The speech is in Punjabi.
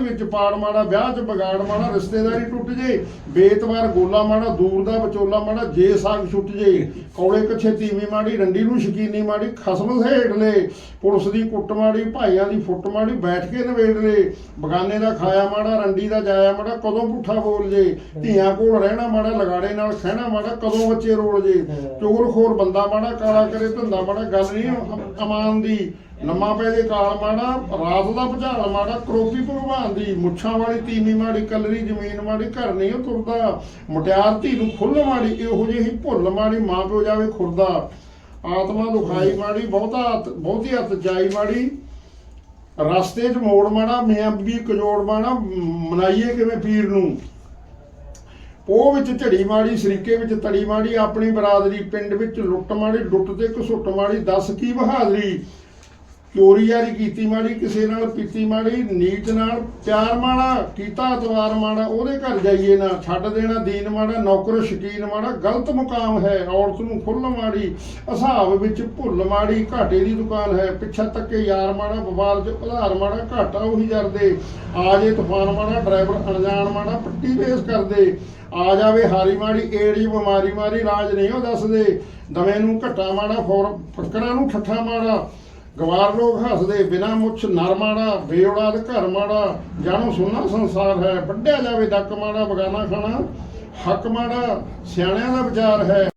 ਦੇ ਵਿੱਚ ਪਾੜ ਮਾੜਾ ਵਿਆਹ 'ਚ ਬਗਾੜ ਮਾੜਾ ਰਿਸ਼ਤੇਦਾਰੀ ਟੁੱਟ ਜੇ ਬੇਤਵਾਰ ਗੋਲਾ ਮਾੜਾ ਦੂਰ ਦਾ ਵਿਚੋਲਾ ਮਾੜਾ ਜੇ ਸਾਗ ਛੁੱਟ ਜੇ ਕੌਲੇ ਕੱਛੇ ਤੀਵੀਂ ਮਾੜੀ ਰੰਡੀ ਨੂੰ ਸ਼ਕੀਨੀ ਮਾੜੀ ਖਸਮ ਸਹੇੜ ਲੈ ਪੁਲਿਸ ਦੀ ਕੁੱਟ ਮਾੜੀ ਭਾਈਆਂ ਦੀ ਫੁੱਟ ਮਾੜੀ ਬੈਠ ਕੇ ਨਵੇੜ ਲੈ ਬਗਾਨੇ ਦਾ ਖਾਇਆ ਮਾੜਾ ਰੰਡੀ ਦਾ ਜਾਇਆ ਮਾੜਾ ਕਦੋਂ ਪੁੱਠਾ ਬੋਲ ਜੇ ਧੀਆਂ ਕੋਲ ਰਹਿਣਾ ਮਾੜਾ ਲਗਾੜੇ ਨਾਲ ਖਹਿਣਾ ਮਾੜਾ ਕਦੋਂ ਬੱਚੇ ਰੋਲ ਜੇ ਚੁਗਲਖੋਰ ਬੰਦਾ ਮਾੜਾ ਕਾਲਾ ਕਰੇ ਧੰਦਾ ਮਾੜਾ ਗੱਲ ਨਹੀਂ ਅਮ- ਅਮਾਨ ਦੀ। ਲੰਮਾ ਪੈ ਦੇ ਕਾਲ ਮਾੜਾ, ਰਾਤ ਦਾ ਭੁਚਾਲ ਮਾੜਾ, ਕਰੋਪੀ ਭਗਵਾਨ ਦੀ, ਮੁੱਛਾਂ ਵਾਲੀ, ਤੀਵੀਂ ਮਾੜੀ, ਕਲਰੀ ਜ਼ਮੀਨ ਮਾੜੀ, ਘਰ ਨਹੀਂ ਉਹ ਤੁਰਦਾ। ਮੁਟਿਆਰ ਧੀ ਨੂੰ ਖੁੱਲ ਮਾੜੀ, ਇਹੋ ਜਿਹੀ ਭੁੱਲ ਮਾੜੀ, ਮਾਂ ਪਿਓ ਜਾਵੇ ਖੁਰਦਾ। ਆਤਮਾ ਦੁਖਾਈ ਮਾੜੀ, ਬਹੁਤਾ ਬਹੁਤੀ ਹੱਥ ਜਾਈ ਮਾੜੀ। ਰਸਤੇ 'ਚ ਮੋੜ ਮਾੜਾ ਮੀਆਂ ਬੀਬੀ ਕਜੋੜ ਮਾੜਾ, ਮਨਾਈਏ ਕਿਵੇਂ ਪੀਰ ਨੂੰ? ਉਹ ਵਿੱਚ ਝੜੀ ਮਾੜੀ, ਸਰੀਕੇ ਵਿੱਚ ਤੜੀ ਮਾੜੀ, ਆਪਣੀ ਬਰਾਦਰੀ ਪਿੰਡ ਵਿੱਚ ਲੁੱਟ ਮਾੜੀ, ਲੁੱਟ ਤੇ ਘਸੁੱਟ ਮਾੜੀ, ਦੱਸ ਕੀ ਬਹਾਦਰੀ? ਚੋਰੀ ਯਾਰੀ ਕੀਤੀ ਮਾੜੀ, ਕਿਸੇ ਨਾਲ ਪੀਤੀ ਮਾੜੀ ਨੀਚ ਨਾਲ ਪਿਆਰ ਮਾੜਾ, ਕੀਤਾ ਅਤਵਾਰ ਮਾੜਾ, ਉਹਦੇ ਘਰ ਜਾਈਏ ਨਾ, ਛੱਡ ਦੇਣਾ ਦੀਨ ਮਾੜਾ, ਨੌਕਰ ਸ਼ਕੀਨ ਮਾੜਾ, ਗਲਤ ਮੁਕਾਮ ਹੈ, ਔਰਤ ਨੂੰ ਖੁੱਲ ਮਾੜੀ ਹਿਸਾਬ ਵਿੱਚ ਭੁੱਲ ਮਾੜੀ, ਘਾਟੇ ਦੀ ਦੁਕਾਨ ਹੈ, ਪਿੱਛਾ ਤੱਕੇ ਯਾਰ ਮਾੜਾ, ਵਪਾਰ 'ਚ ਉਧਾਰ ਮਾੜਾ, ਘਾਟਾ ਉਹੀ ਜਰਦੇ ਆ ਜੇ ਤੂਫਾਨ ਮਾੜਾ, ਡਰਾਈਵਰ ਅਣਜਾਣ ਮਾੜਾ, ਪੱਟੀ ਬੇਸ ਕਰਦੇ, ਆ ਜਾਵੇ ਹਾਰੀ ਮਾੜੀ, ਏੜੀ ਬਿਮਾਰੀ ਮਾਰੀ ਇਲਾਜ ਨਹੀਂ ਉਹ ਦੱਸਦੇ ਦਮੇ ਨੂੰ ਘਟਾ ਮਾੜਾ ਫੋਰ ਫੱਕਰਾਂ ਨੂੰ ਠੱਠਾ ਮਾੜਾ ਗਵਾਰ ਲੋਕ ਹੱਸਦੇ, ਬਿਨਾ ਮੁੱਛ ਨਰ ਮਾੜਾ ਬੇਉਲਾਦ ਘਰ ਮਾੜਾ। ਜਾਣੋ ਸੁਣਨਾ ਸੰਸਾਰ ਹੈ ਵੱਡਿਆ ਜਾਵੇ, ਡੱਕ ਮਾੜਾ, ਬਗਾਨਾ ਖਾਣਾ ਹੱਕ ਮਾੜਾ, ਸਿਆਣਿਆਂ ਦਾ ਵਿਚਾਰ ਹੈ।